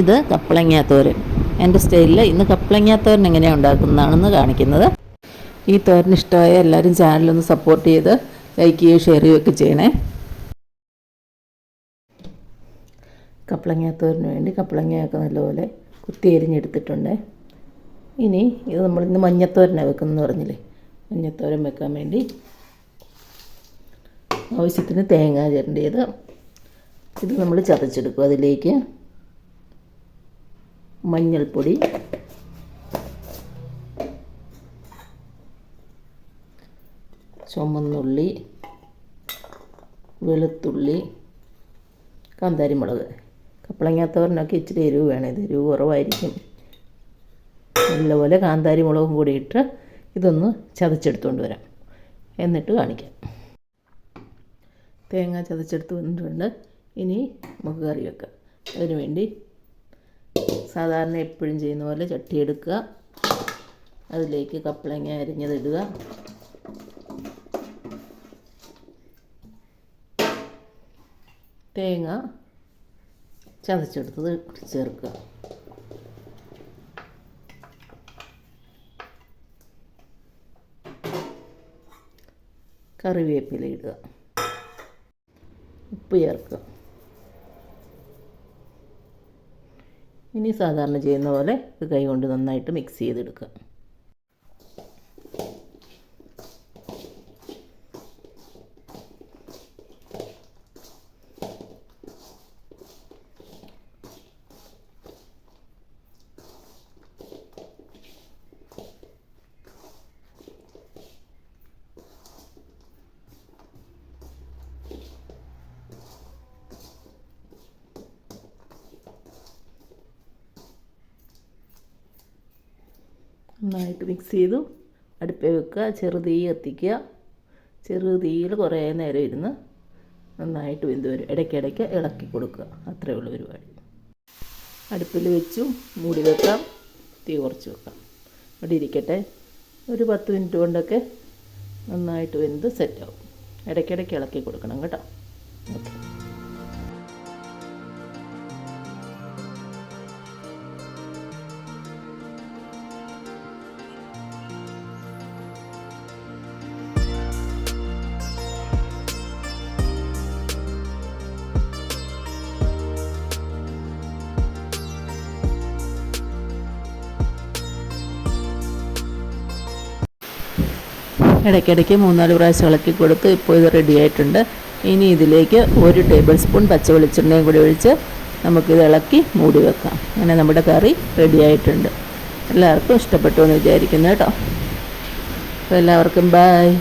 ഇത് കപ്പളങ്ങാത്തോരൻ തോരൻ എന്റെ സ്റ്റൈലിൽ ഇന്ന് കപ്പളങ്ങാത്തോരൻ തോരൻ എങ്ങനെയാണ് ഉണ്ടാക്കുന്നതാണെന്ന് കാണിക്കുന്നത്. ഈ തോരൻ ഇഷ്ടമായ എല്ലാവരും ചാനലൊന്ന് സപ്പോർട്ട് ചെയ്ത് ലൈക്ക് ചെയ്യുകയും ഷെയർ ചെയ്യുകയൊക്കെ ചെയ്യണേ. കപ്പളങ്ങാത്തോരന് തോരന് വേണ്ടി കപ്പളങ്ങയൊക്കെ നല്ലപോലെ കുത്തി എരിഞ്ഞെടുത്തിട്ടുണ്ട് ഇനി ഇത് നമ്മൾ ഇന്ന് മഞ്ഞത്തോരനാണ് വെക്കുന്നതെന്ന് പറഞ്ഞില്ലേ? മഞ്ഞത്തോരൻ വെക്കാൻ വേണ്ടി ആവശ്യത്തിന് തേങ്ങ ചിരണ്ടിയത് ഇത് നമ്മൾ ചതച്ചെടുക്കും അതിലേക്ക്. മഞ്ഞൾപ്പൊടി. ചുമന്നുള്ളി വെളുത്തുള്ളി. കാന്താരിമുളക്. കപ്പളങ്ങാത്തവരനൊക്കെ ഇച്ചിരി എരിവ് വേണം. ഇത് എരിവ് കുറവായിരിക്കും. നല്ലപോലെ കാന്താരിമുളകും കൂടി ഇട്ട് ഇതൊന്ന് ചതച്ചെടുത്തുകൊണ്ട് വരാം. എന്നിട്ട് കാണിക്കാം. തേങ്ങ ചതച്ചെടുത്ത് വന്നിട്ടുണ്ട്. ഇനി നമുക്ക് കറി വെക്കാം. അതിന് വേണ്ടി സാധാരണ എപ്പോഴും ചെയ്യുന്ന പോലെ ചട്ടി എടുക്കുക. അതിലേക്ക് കപ്പളങ്ങ അരിഞ്ഞതിടുക തേങ്ങ ചതച്ചെടുത്തത് ചേർക്കുക. കറിവേപ്പില ഇടുക. ഉപ്പ് ചേർക്കുക. ഇനി സാധാരണ ചെയ്യുന്ന പോലെ കൈ കൊണ്ട് നന്നായിട്ട് മിക്സ് ചെയ്തെടുക്കുക. നന്നായിട്ട് മിക്സ് ചെയ്തു. അടുപ്പേ വെക്കുക. ചെറു തീ കത്തിക്കുക. ചെറു തീയിൽ കുറേ നേരം ഇരുന്ന് നന്നായിട്ട് വെന്ത് വരും. ഇടയ്ക്കിടയ്ക്ക് ഇളക്കി കൊടുക്കുക. അത്രയേ ഉള്ളൂ പരിപാടി. അടുപ്പിൽ വെച്ചു. മൂടി വെക്കാം. തീ കുറച്ച് വെക്കാം. അവിടെ ഇരിക്കട്ടെ. ഒരു പത്ത് മിനിറ്റ് കൊണ്ടൊക്കെ നന്നായിട്ട് വെന്ത് സെറ്റാവും ഇടയ്ക്കിടയ്ക്ക് ഇളക്കി കൊടുക്കണം കേട്ടോ. ഓക്കെ ഇടയ്ക്കിടയ്ക്ക് മൂന്നാൽ പ്രാവശ്യം ഇളക്കി കൊടുത്ത് ഇപ്പോൾ ഇത് റെഡി ആയിട്ടുണ്ട്. ഇനി ഇതിലേക്ക് ഒരു ടേബിൾ സ്പൂൺ പച്ച വെളിച്ചെണ്ണയും കൂടി ഒഴിച്ച് നമുക്കിത് ഇളക്കി മൂടി വെക്കാം. അങ്ങനെ നമ്മുടെ കറി റെഡി ആയിട്ടുണ്ട്. എല്ലാവർക്കും ഇഷ്ടപ്പെട്ടു എന്ന് വിചാരിക്കുന്നു കേട്ടോ. അപ്പോൾ എല്ലാവർക്കും ബായ്